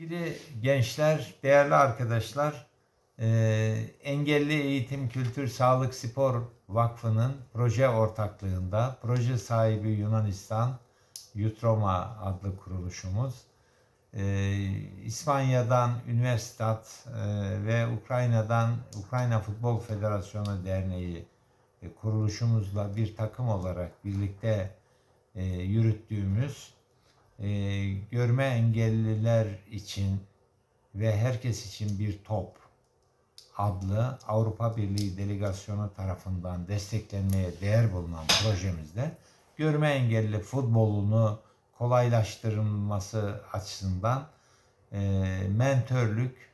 Sevgili gençler, değerli arkadaşlar, e, Engelli Eğitim Kültür Sağlık Spor Vakfı'nın proje ortaklığında, proje sahibi Yunanistan, Yutroma adlı kuruluşumuz, e, İspanya'dan Üniversitat e, ve Ukrayna'dan Ukrayna Futbol Federasyonu Derneği kuruluşumuzla bir takım olarak birlikte yürüttüğümüz e, görme engelliler için ve herkes için bir top adlı Avrupa Birliği delegasyonu tarafından desteklenmeye değer bulunan projemizde görme engelli futbolunu kolaylaştırılması açısından e, mentörlük,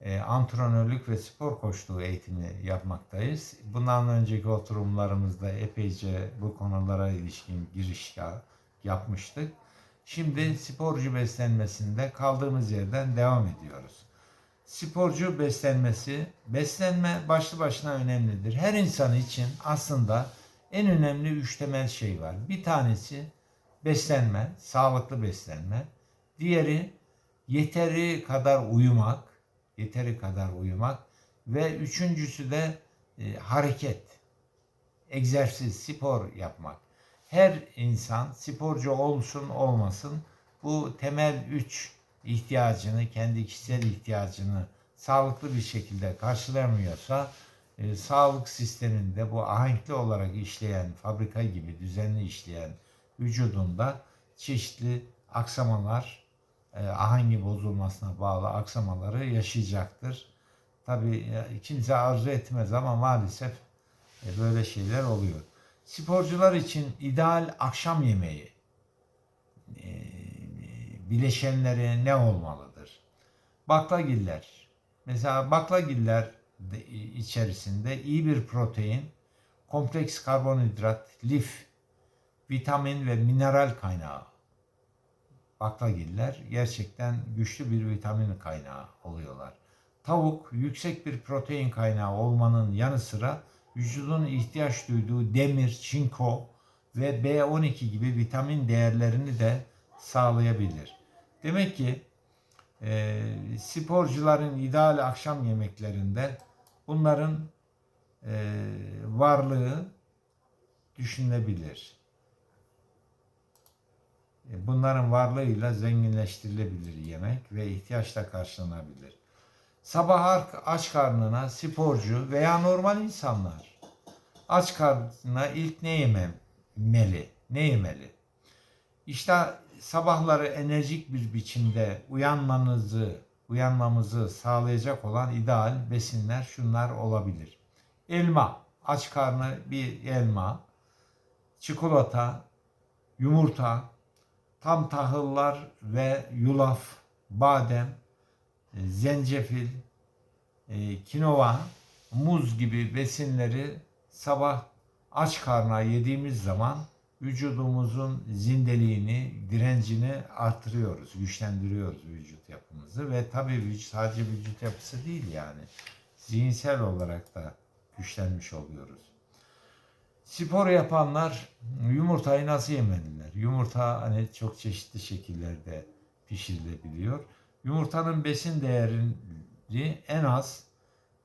e, antrenörlük ve spor koçluğu eğitimi yapmaktayız. Bundan önceki oturumlarımızda epeyce bu konulara ilişkin giriş ya- yapmıştık. Şimdi sporcu beslenmesinde kaldığımız yerden devam ediyoruz. Sporcu beslenmesi, beslenme başlı başına önemlidir. Her insan için aslında en önemli üç temel şey var. Bir tanesi beslenme, sağlıklı beslenme. Diğeri yeteri kadar uyumak, yeteri kadar uyumak ve üçüncüsü de e, hareket, egzersiz, spor yapmak. Her insan sporcu olsun olmasın bu temel üç ihtiyacını, kendi kişisel ihtiyacını sağlıklı bir şekilde karşılamıyorsa e, sağlık sisteminde bu ahenkli olarak işleyen, fabrika gibi düzenli işleyen vücudunda çeşitli aksamalar, e, ahengi bozulmasına bağlı aksamaları yaşayacaktır. Tabii e, kimse arzu etmez ama maalesef e, böyle şeyler oluyor. Sporcular için ideal akşam yemeği e, bileşenleri ne olmalıdır? Baklagiller. Mesela baklagiller de- içerisinde iyi bir protein, kompleks karbonhidrat, lif, vitamin ve mineral kaynağı. Baklagiller gerçekten güçlü bir vitamin kaynağı oluyorlar. Tavuk yüksek bir protein kaynağı olmanın yanı sıra vücudun ihtiyaç duyduğu demir, çinko ve B12 gibi vitamin değerlerini de sağlayabilir. Demek ki e, sporcuların ideal akşam yemeklerinde bunların e, varlığı düşünülebilir. E, Bunların varlığıyla zenginleştirilebilir yemek ve ihtiyaç da karşılanabilir. Sabah aç karnına sporcu veya normal insanlar aç karnına ilk ne yemeli? Ne yemeli? İşte sabahları enerjik bir biçimde uyanmanızı, uyanmamızı sağlayacak olan ideal besinler şunlar olabilir. Elma, aç karnı bir elma, çikolata, yumurta, tam tahıllar ve yulaf, badem, zencefil, e, kinova, muz gibi besinleri sabah aç karnına yediğimiz zaman vücudumuzun zindeliğini, direncini artırıyoruz, güçlendiriyoruz vücut yapımızı ve tabii vücut, sadece vücut yapısı değil yani zihinsel olarak da güçlenmiş oluyoruz. Spor yapanlar yumurtayı nasıl yemeliler? Yumurta hani çok çeşitli şekillerde pişirilebiliyor. Yumurtanın besin değerini en az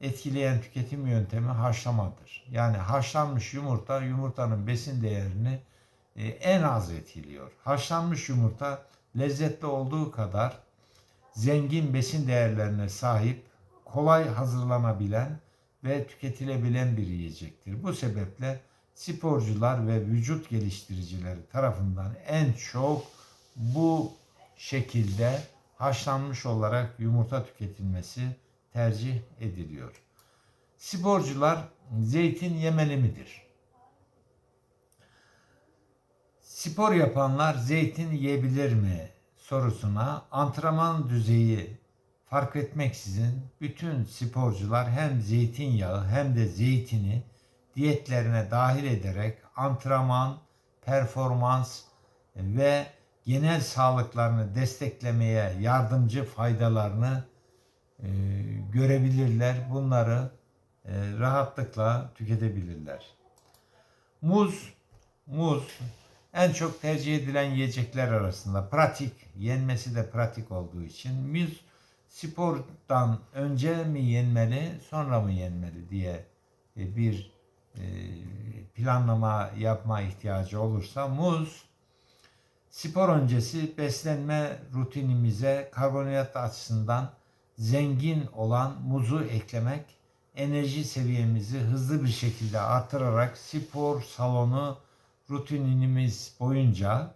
etkileyen tüketim yöntemi haşlamadır. Yani haşlanmış yumurta yumurtanın besin değerini e, en az etkiliyor. Haşlanmış yumurta lezzetli olduğu kadar zengin besin değerlerine sahip, kolay hazırlanabilen ve tüketilebilen bir yiyecektir. Bu sebeple sporcular ve vücut geliştiricileri tarafından en çok bu şekilde haşlanmış olarak yumurta tüketilmesi tercih ediliyor. Sporcular zeytin yemeli midir? Spor yapanlar zeytin yiyebilir mi sorusuna antrenman düzeyi fark etmeksizin bütün sporcular hem zeytinyağı hem de zeytini diyetlerine dahil ederek antrenman, performans ve genel sağlıklarını desteklemeye yardımcı faydalarını e, görebilirler. Bunları e, rahatlıkla tüketebilirler. Muz, muz En çok tercih edilen yiyecekler arasında pratik, yenmesi de pratik olduğu için muz spordan önce mi yenmeli, sonra mı yenmeli diye e, bir e, planlama yapma ihtiyacı olursa muz spor öncesi beslenme rutinimize karbonhidrat açısından zengin olan muzu eklemek enerji seviyemizi hızlı bir şekilde artırarak spor salonu rutinimiz boyunca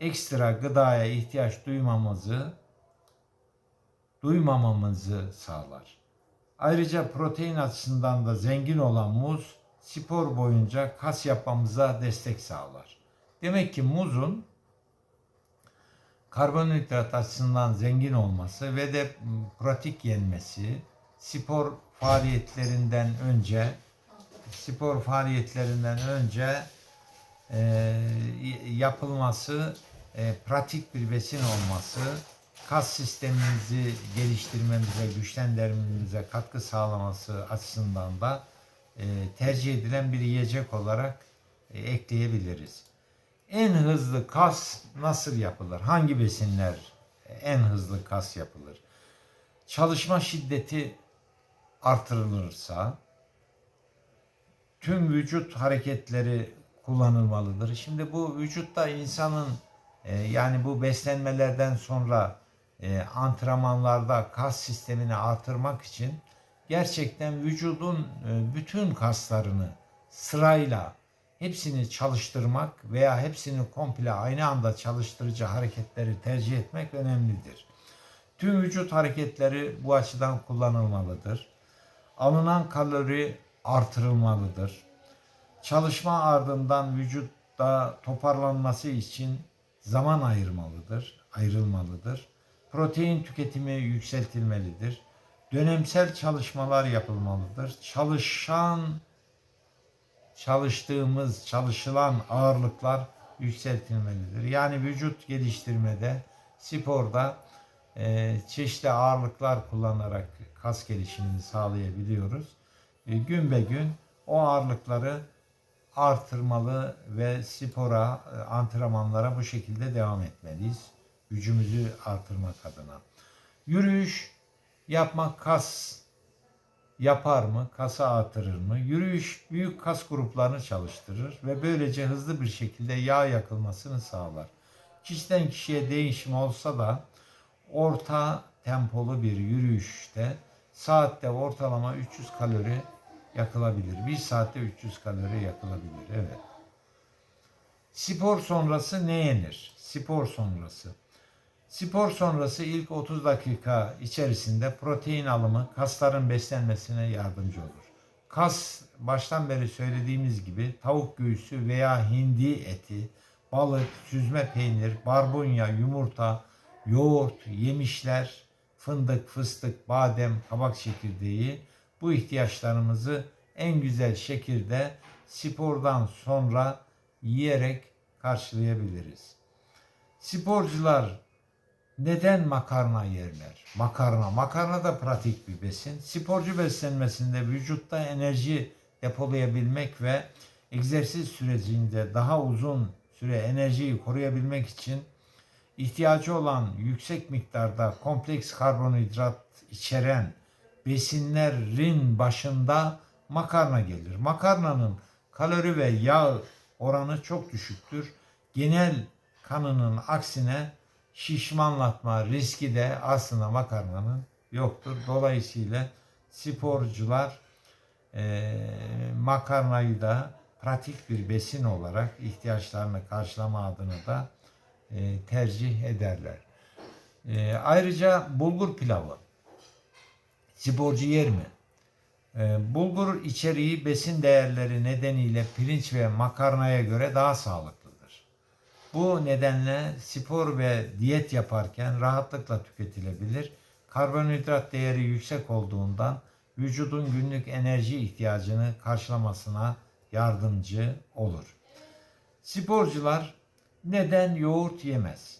ekstra gıdaya ihtiyaç duymamızı duymamamızı sağlar. Ayrıca protein açısından da zengin olan muz spor boyunca kas yapmamıza destek sağlar. Demek ki muzun karbonhidrat açısından zengin olması ve de pratik yenmesi spor faaliyetlerinden önce spor faaliyetlerinden önce e, yapılması e, pratik bir besin olması kas sistemimizi geliştirmemize, güçlendirmemize katkı sağlaması açısından da e, tercih edilen bir yiyecek olarak e, ekleyebiliriz. En hızlı kas nasıl yapılır? Hangi besinler en hızlı kas yapılır? Çalışma şiddeti artırılırsa tüm vücut hareketleri kullanılmalıdır. Şimdi bu vücutta insanın e, yani bu beslenmelerden sonra e, antrenmanlarda kas sistemini artırmak için gerçekten vücudun e, bütün kaslarını sırayla hepsini çalıştırmak veya hepsini komple aynı anda çalıştırıcı hareketleri tercih etmek önemlidir. Tüm vücut hareketleri bu açıdan kullanılmalıdır. Alınan kalori artırılmalıdır. Çalışma ardından vücutta toparlanması için zaman ayırmalıdır, ayrılmalıdır. Protein tüketimi yükseltilmelidir. Dönemsel çalışmalar yapılmalıdır. Çalışan çalıştığımız, çalışılan ağırlıklar yükseltilmelidir. Yani vücut geliştirmede, sporda e, çeşitli ağırlıklar kullanarak kas gelişimini sağlayabiliyoruz. E, gün be gün o ağırlıkları artırmalı ve spora, e, antrenmanlara bu şekilde devam etmeliyiz. Gücümüzü artırmak adına. Yürüyüş yapmak kas yapar mı? Kası artırır mı? Yürüyüş büyük kas gruplarını çalıştırır ve böylece hızlı bir şekilde yağ yakılmasını sağlar. Kişiden kişiye değişim olsa da orta tempolu bir yürüyüşte saatte ortalama 300 kalori yakılabilir. Bir saatte 300 kalori yakılabilir. Evet. Spor sonrası ne yenir? Spor sonrası. Spor sonrası ilk 30 dakika içerisinde protein alımı kasların beslenmesine yardımcı olur. Kas baştan beri söylediğimiz gibi tavuk göğsü veya hindi eti, balık, süzme peynir, barbunya, yumurta, yoğurt, yemişler, fındık, fıstık, badem, kabak çekirdeği bu ihtiyaçlarımızı en güzel şekilde spordan sonra yiyerek karşılayabiliriz. Sporcular neden makarna yerler? Makarna, makarna da pratik bir besin. Sporcu beslenmesinde vücutta enerji depolayabilmek ve egzersiz sürecinde daha uzun süre enerjiyi koruyabilmek için ihtiyacı olan yüksek miktarda kompleks karbonhidrat içeren besinlerin başında makarna gelir. Makarnanın kalori ve yağ oranı çok düşüktür. Genel kanının aksine şişmanlatma riski de aslında makarnanın yoktur. Dolayısıyla sporcular e, makarnayı da pratik bir besin olarak ihtiyaçlarını karşılama adına da e, tercih ederler. E, ayrıca bulgur pilavı sporcu yer mi? E, bulgur içeriği besin değerleri nedeniyle pirinç ve makarnaya göre daha sağlıklıdır. Bu nedenle spor ve diyet yaparken rahatlıkla tüketilebilir. Karbonhidrat değeri yüksek olduğundan vücudun günlük enerji ihtiyacını karşılamasına yardımcı olur. Sporcular neden yoğurt yemez?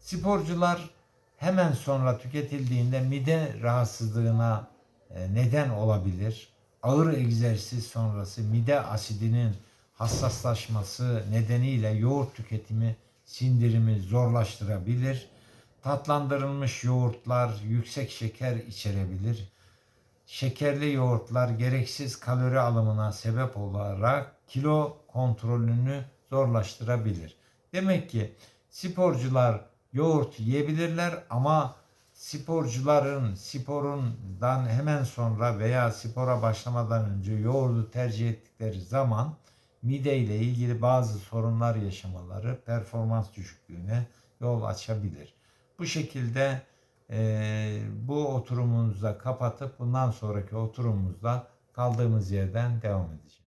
Sporcular hemen sonra tüketildiğinde mide rahatsızlığına e, neden olabilir. Ağır egzersiz sonrası mide asidinin hassaslaşması nedeniyle yoğurt tüketimi sindirimi zorlaştırabilir. Tatlandırılmış yoğurtlar yüksek şeker içerebilir. Şekerli yoğurtlar gereksiz kalori alımına sebep olarak kilo kontrolünü zorlaştırabilir. Demek ki sporcular yoğurt yiyebilirler ama sporcuların sporundan hemen sonra veya spora başlamadan önce yoğurdu tercih ettikleri zaman mide ile ilgili bazı sorunlar yaşamaları performans düşüklüğüne yol açabilir. Bu şekilde eee, bu oturumumuzu da kapatıp bundan sonraki oturumumuzda kaldığımız yerden devam edeceğiz.